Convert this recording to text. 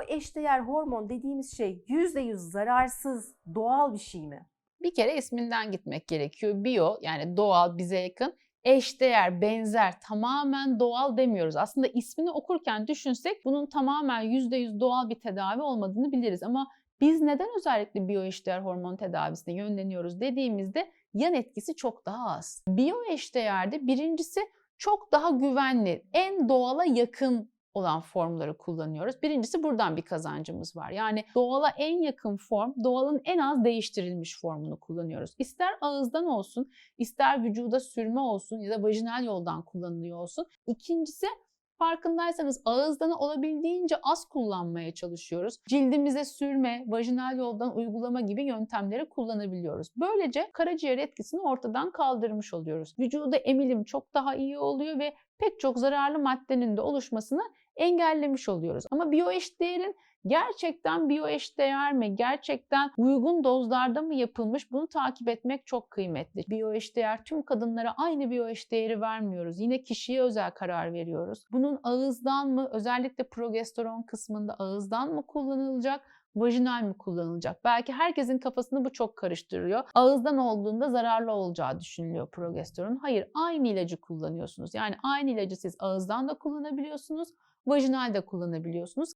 Biyoeşdeğer hormon dediğimiz şey %100 zararsız, doğal bir şey mi? Bir kere isminden gitmek gerekiyor. Biyo yani doğal bize yakın. Eşdeğer, benzer, tamamen doğal demiyoruz. Aslında ismini okurken düşünsek bunun tamamen %100 doğal bir tedavi olmadığını biliriz. Ama biz neden özellikle biyoeşdeğer hormon tedavisine yönleniyoruz dediğimizde yan etkisi çok daha az. Biyoeşdeğerde birincisi çok daha güvenli, en doğala yakın olan formları kullanıyoruz. Birincisi buradan bir kazancımız var. Yani doğala en yakın form, doğalın en az değiştirilmiş formunu kullanıyoruz. İster ağızdan olsun, ister vücuda sürme olsun ya da vajinal yoldan kullanılıyor olsun. İkincisi farkındaysanız ağızdan olabildiğince az kullanmaya çalışıyoruz. Cildimize sürme, vajinal yoldan uygulama gibi yöntemleri kullanabiliyoruz. Böylece karaciğer etkisini ortadan kaldırmış oluyoruz. Vücuda emilim çok daha iyi oluyor ve pek çok zararlı maddenin de oluşmasını engellemiş oluyoruz. Ama biyoeşdeğerin gerçekten biyoeşdeğer mi, gerçekten uygun dozlarda mı yapılmış bunu takip etmek çok kıymetli. Biyoeşdeğer tüm kadınlara aynı biyoeşdeğeri vermiyoruz. Yine kişiye özel karar veriyoruz. Bunun ağızdan mı, özellikle progesteron kısmında ağızdan mı kullanılacak, vajinal mi kullanılacak? Belki herkesin kafasını bu çok karıştırıyor. Ağızdan olduğunda zararlı olacağı düşünülüyor progesteron. Hayır, aynı ilacı kullanıyorsunuz. Yani aynı ilacı siz ağızdan da kullanabiliyorsunuz, vajinal de kullanabiliyorsunuz.